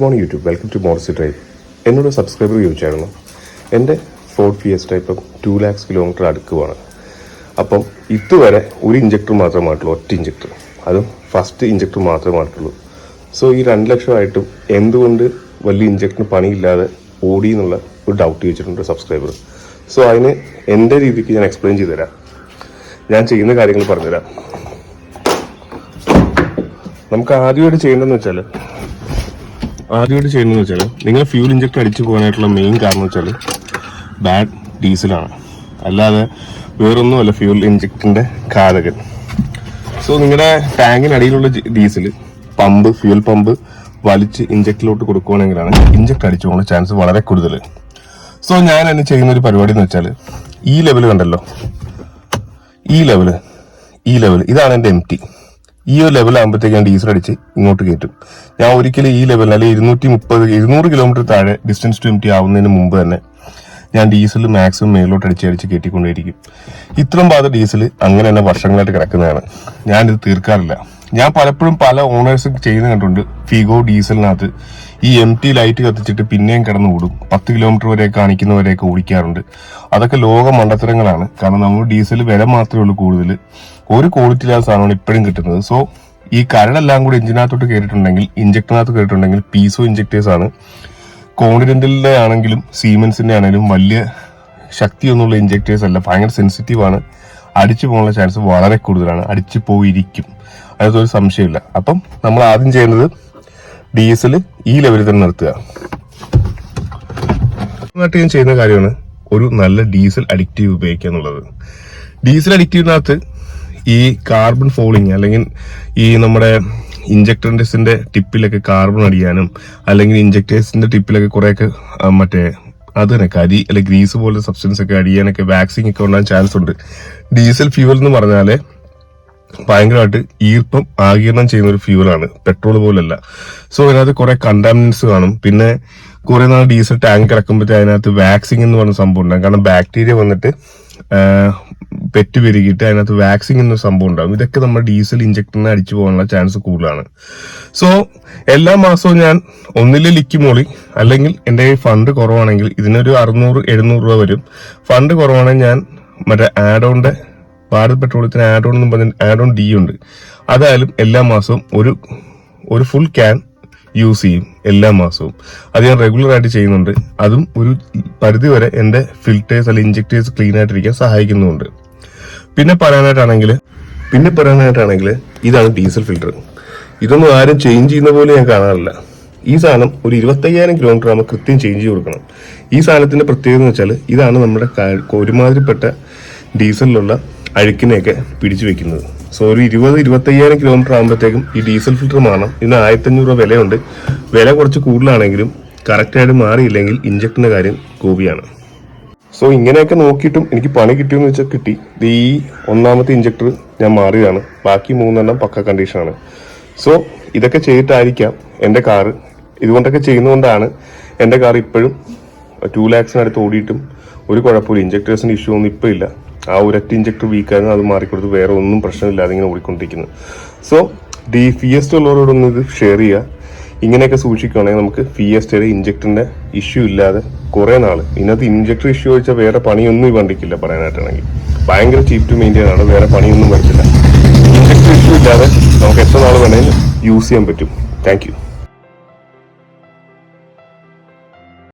Morning YouTube welcome to മോർസി drive എന്നോട് subscriber ചോദിച്ചായിരുന്നു എന്റെ ഫോർഡ് ഫിയസ്റ്റ ഇപ്പം ടു ലാക്സ് കിലോമീറ്റർ അടുക്കുവാണ്. അപ്പം ഇതുവരെ ഒരു ഇഞ്ചക്ടർ മാത്രമായിട്ടുള്ളൂ ഒറ്റ ഇഞ്ചക്ടർ അതും ഫസ്റ്റ് ഇഞ്ചക്ടർ മാത്രമായിട്ടുള്ളൂ സോ ഈ രണ്ട് ലക്ഷമായിട്ടും എന്തുകൊണ്ട് വലിയ ഇഞ്ചക്ടറിന് പണിയില്ലാതെ ഓടി എന്നുള്ള ഒരു ഡൗട്ട് ചോദിച്ചിട്ടുണ്ട് സബ്സ്ക്രൈബർ സോ അതിന് എന്റെ രീതിക്ക് ഞാൻ എക്സ്പ്ലെയിൻ ചെയ്തു തരാം ഞാൻ ചെയ്യുന്ന കാര്യങ്ങൾ പറഞ്ഞുതരാം. നമുക്ക് ആദ്യമായിട്ട് ചെയ്യേണ്ടതെന്ന് വെച്ചാൽ ആദ്യമായിട്ട് ചെയ്യുന്നതെന്ന് വെച്ചാൽ നിങ്ങൾ ഫ്യൂൽ ഇഞ്ചക്ടർ അടിച്ചു പോകാനായിട്ടുള്ള മെയിൻ കാരണം വെച്ചാൽ ബാഡ് ഡീസലാണ് അല്ലാതെ വേറൊന്നുമല്ല ഫ്യൂൽ ഇഞ്ചക്ടറിന്റെ കാതകൻ സോ നിങ്ങളുടെ ടാങ്കിനടിയിലുള്ള ഡീസൽ പമ്പ് ഫ്യൂൽ പമ്പ് വലിച്ച് ഇഞ്ചക്ടിലോട്ട് കൊടുക്കുകയാണെങ്കിലാണ് ഇഞ്ചക്ട് അടിച്ചു പോകുന്ന ചാൻസ് വളരെ കൂടുതൽ സോ ഞാൻ എന്നെ ചെയ്യുന്ന ഒരു പരിപാടി എന്ന് വെച്ചാൽ ഈ ലെവൽ കണ്ടല്ലോ. ഈ ലെവൽ ഈ ലെവൽ ഇതാണ് എന്റെ എം ടി ഈ ഒരു ലെവലാകുമ്പോഴത്തേക്കാണ് ഡീസൽ അടിച്ച് ഇങ്ങോട്ട് കയറ്റും. ഞാൻ ഒരിക്കലും ഈ ലെവലിൽ അല്ലെങ്കിൽ ഇരുന്നൂറ്റി മുപ്പത് ഇരുന്നൂറ് കിലോമീറ്റർ താഴെ ഡിസ്റ്റൻസ് ടു എംറ്റി ആവുന്നതിന് മുമ്പ് തന്നെ ഞാൻ ഡീസൽ മാക്സിമം മേലോട്ട് അടിച്ച് അടിച്ച് കയറ്റിക്കൊണ്ടേയിരിക്കും. ഇത്രയും പാത ഡീസൽ അങ്ങനെ തന്നെ വർഷങ്ങളായിട്ട് കിടക്കുന്നതാണ്. ഞാനിത് തീർക്കാറില്ല. ഞാൻ പലപ്പോഴും പല ഓണേഴ്സും ചെയ്യുന്ന കണ്ടിട്ടുണ്ട്. ഫിഗോ ഡീസലിനകത്ത് ഈ എം ടി ലൈറ്റ് കത്തിച്ചിട്ട് പിന്നെയും കിടന്ന് ഓടും പത്ത് കിലോമീറ്റർ വരെ കാണിക്കുന്നവരെയൊക്കെ ഓടിക്കാറുണ്ട്. അതൊക്കെ ലോക മണ്ടത്തരങ്ങളാണ്. കാരണം നമ്മൾ ഡീസൽ വില മാത്രമേ ഉള്ളൂ കൂടുതൽ. ഒരു ക്വാളിറ്റി ഇല്ലാത്ത സാധനമാണ് ഇപ്പോഴും കിട്ടുന്നത്. സോ ഈ കരടെല്ലാം കൂടി എഞ്ചിനകത്തോട്ട് കയറിയിട്ടുണ്ടെങ്കിൽ ഇഞ്ചക്ടറിനകത്ത് കയറിയിട്ടുണ്ടെങ്കിൽ പീസോ ഇഞ്ചക്ടേഴ്സ് ആണ് കോണ്ടിനെന്റലിന്റെ ആണെങ്കിലും സീമെൻസിന്റെ ആണെങ്കിലും വലിയ ശക്തിയൊന്നുമുള്ള ഇഞ്ചക്ടേഴ്സ് അല്ല. ഭയങ്കര സെൻസിറ്റീവ് ആണ്. അടിച്ചു പോകാനുള്ള ചാൻസ് വളരെ കൂടുതലാണ്. അടിച്ചു പോയിരിക്കും. അതിനകത്തൊരു സംശയമില്ല. അപ്പം നമ്മൾ ആദ്യം ചെയ്യുന്നത് ഡീസൽ ഈ ലെവലിൽ തന്നെ നിർത്തുക. ഞാൻ ചെയ്യുന്ന കാര്യമാണ് ഒരു നല്ല ഡീസൽ അഡിക്റ്റീവ് ഉപയോഗിക്കുക എന്നുള്ളത്. ഡീസൽ അഡിക്റ്റീവിനകത്ത് ഈ കാർബൺ ഫോളിങ് അല്ലെങ്കിൽ ഈ നമ്മുടെ ഇഞ്ചക്ടേഴ്സിന്റെ ടിപ്പിലൊക്കെ കാർബൺ അടിയാനും അല്ലെങ്കിൽ ഇഞ്ചക്ടേഴ്സിന്റെ ടിപ്പിലൊക്കെ കുറെയൊക്കെ മറ്റേ അത് തന്നെ കരി അല്ലെങ്കിൽ ഗ്രീസ് പോലത്തെ സബ്സ്റ്റൻസ് ഒക്കെ അടിയാനൊക്കെ വാക്സിൻ ഒക്കെ ഉണ്ടാകാൻ ചാൻസ് ഉണ്ട്. ഡീസൽ ഫ്യൂവൽ എന്ന് പറഞ്ഞാൽ ഭയങ്കരമായിട്ട് ഈർപ്പം ആകിരണം ചെയ്യുന്ന ഒരു ഫ്യൂവലാണ് പെട്രോൾ പോലല്ല. സോ അതിനകത്ത് കുറെ കണ്ടാമിനൻസ് കാണും. പിന്നെ കുറെ നാൾ ഡീസൽ ടാങ്ക് കിടക്കുമ്പോഴത്തേ അതിനകത്ത് വാക്സിങ് എന്ന് പറഞ്ഞ സംഭവം ഉണ്ടാകും. കാരണം ബാക്ടീരിയ വന്നിട്ട് പെറ്റ് പെരുകിയിട്ട് അതിനകത്ത് വാക്സിങ് എന്ന സംഭവം ഉണ്ടാകും. ഇതൊക്കെ നമ്മൾ ഡീസൽ ഇഞ്ചക്ടറിനെ അടിച്ചു പോകാനുള്ള ചാൻസ് കൂടുതലാണ്. സോ എല്ലാ മാസവും ഞാൻ ഒന്നിലെ ലിക്ക് മോളി അല്ലെങ്കിൽ എന്റെ ഫണ്ട് കുറവാണെങ്കിൽ ഇതിനൊരു അറുന്നൂറ് എഴുന്നൂറ് രൂപ വരും. ഫണ്ട് കുറവാണെങ്കിൽ ഞാൻ മറ്റേ ആഡ് ഓണിന്റെ ഭാരത് പെട്രോളിയത്തിന് ആഡ് ഓൺ എന്ന് പറഞ്ഞ ആഡ് ഓൺ ഡി ഉണ്ട്. അതായാലും എല്ലാ മാസവും ഒരു ഒരു ഫുൾ ക്യാൻ യൂസ് ചെയ്യും എല്ലാ മാസവും. അത് ഞാൻ റെഗുലർ ആയിട്ട് ചെയ്യുന്നുണ്ട്. അതും ഒരു പരിധി വരെ എന്റെ ഫിൽറ്റേഴ്സ് അല്ലെങ്കിൽ ഇഞ്ചക്ടേഴ്സ് ക്ലീൻ ആയിട്ടിരിക്കാൻ സഹായിക്കുന്നുണ്ട്. പിന്നെ പറയാനായിട്ടാണെങ്കിൽ പിന്നെ പറയാനായിട്ടാണെങ്കിൽ ഇതാണ് ഡീസൽ ഫിൽറ്റർ ഇതൊന്നും ആരും ചേഞ്ച് ചെയ്യുന്ന പോലെ ഞാൻ കാണാറില്ല. ഈ സാധനം ഒരു ഇരുപത്തയ്യായിരം കിലോമീറ്റർ ആകുമ്പോൾ കൃത്യം ചേഞ്ച് ചെയ്ത് കൊടുക്കണം. ഈ സാധനത്തിന്റെ പ്രത്യേകത എന്ന് വെച്ചാൽ ഇതാണ് നമ്മുടെ ഒരുമാതിരിപ്പെട്ട ഡീസലിലുള്ള അഴുക്കിനെയൊക്കെ പിടിച്ചു വെക്കുന്നത്. സോ ഒരു ഇരുപത് ഇരുപത്തയ്യായിരം കിലോമീറ്റർ ആകുമ്പോഴത്തേക്കും ഈ ഡീസൽ ഫിൽറ്റർ മാറണം. ഇതിന് ആയിരത്തഞ്ഞൂറ് രൂപ വിലയുണ്ട്. വില കുറച്ച് കൂടുതലാണെങ്കിലും കറക്റ്റായിട്ട് മാറിയില്ലെങ്കിൽ ഇഞ്ചക്ടറിന്റെ കാര്യം ഗോപിയാണ്. സോ ഇങ്ങനെയൊക്കെ നോക്കിയിട്ടും എനിക്ക് പണി കിട്ടിയെന്ന് വെച്ചാൽ കിട്ടി. ഈ ഒന്നാമത്തെ ഇഞ്ചക്ടർ ഞാൻ മാറിയതാണ്. ബാക്കി മൂന്നെണ്ണം പക്ക കണ്ടീഷനാണ് സോ ഇതൊക്കെ ചെയ്തിട്ടായിരിക്കാം എന്റെ കാറ് ഇതുകൊണ്ടൊക്കെ ചെയ്യുന്നതുകൊണ്ടാണ് എന്റെ കാർ ഇപ്പോഴും ടു ലാക്സിനടുത്ത് ഓടിയിട്ടും ഒരു കുഴപ്പമില്ല. ഇഞ്ചക്ടേഴ്സിന്റെ ഇഷ്യൂ ഒന്നും ഇപ്പോൾ ഇല്ല. ആ ഒരൊറ്റ ഇഞ്ചക്ടർ വീക്കായിരുന്നു അത് മാറിക്കൊടുത്ത് വേറെ ഒന്നും പ്രശ്നമില്ലാതെ ഇങ്ങനെ ഓടിക്കൊണ്ടിരിക്കുന്നു. സോ ഡി ഫിയസ്റ്റ് ഉള്ളവരോടൊന്ന് ഇത് ഷെയർ ചെയ്യുക ഇങ്ങനെയൊക്കെ സൂക്ഷിക്കുകയാണെങ്കിൽ നമുക്ക് ഫിയസ്റ്റയുടെ ഇഞ്ചക്ടറിന്റെ ഇഷ്യൂ ഇല്ലാതെ കുറേ നാൾ ഇതിനകത്ത് ഇഞ്ചക്ടർ ഇഷ്യൂ വെച്ചാൽ വേറെ പണിയൊന്നും ഈ വണ്ടിക്കില്ല പറയാനായിട്ടാണെങ്കിൽ. ഭയങ്കര ചീപ്പ് ടു മെയിന്റെയിൻ ആണ്. വേറെ പണിയൊന്നും വരത്തില്ല. ഇഞ്ചക്ടർ ഇഷ്യൂ ഇല്ലാതെ നമുക്ക് എത്ര നാൾ വേണമെങ്കിലും യൂസ് ചെയ്യാൻ പറ്റും. താങ്ക്